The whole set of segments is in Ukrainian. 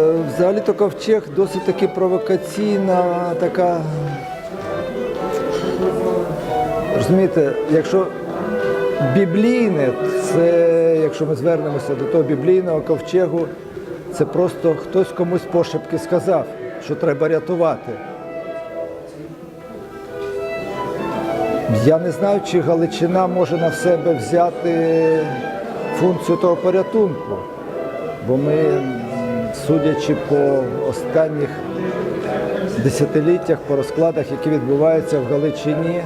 Е, Взагалі-то ковчег досить таки провокаційна така. Розумієте, якщо біблійне, це, якщо ми звернемося до того біблійного ковчегу, це просто хтось комусь пошепки сказав, що треба рятувати. Я не знаю, чи Галичина може на себе взяти функцію того порятунку, бо ми, судячи по останніх десятиліттях, по розкладах, які відбуваються в Галичині,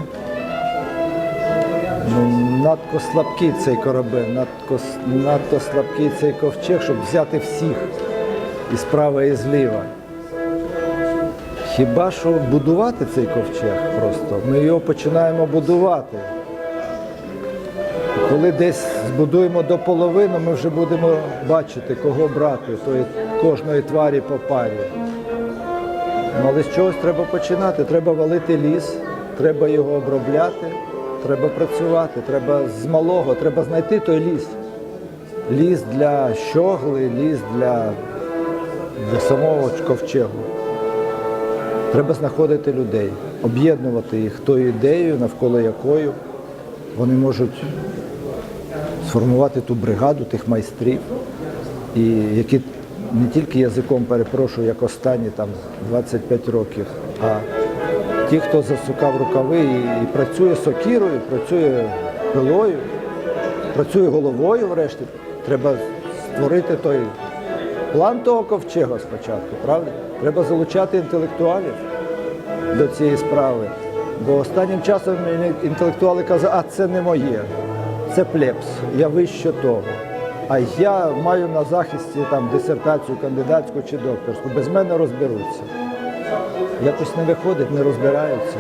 ну, надто слабкий цей корабель, надто, надто слабкий цей ковчег, щоб взяти всіх і справа, і зліва. Хіба що будувати цей ковчег просто? Ми його починаємо будувати. Коли десь збудуємо до половини, ми вже будемо бачити, кого брати, тої, кожної тварі по парі. Ну, але з чогось треба починати. Треба валити ліс, треба його обробляти, треба працювати, треба з малого, треба знайти той ліс. Ліс для щогли, ліс для, для самого ковчегу. Треба знаходити людей, об'єднувати їх тою ідеєю, навколо якої вони можуть сформувати ту бригаду тих майстрів, і які не тільки язиком перепрошую, як останні там 25 років, а ті, хто засукав рукави і, і працює сокірою, працює пилою, працює головою, врешті, треба створити той план того ковчега спочатку, правда? Треба залучати інтелектуалів до цієї справи. Бо останнім часом інтелектуали казали, а це не моє, це плебс, я вище того. А я маю на захисті там дисертацію, кандидатську чи докторську, без мене розберуться. Якось не виходить, не розбираються.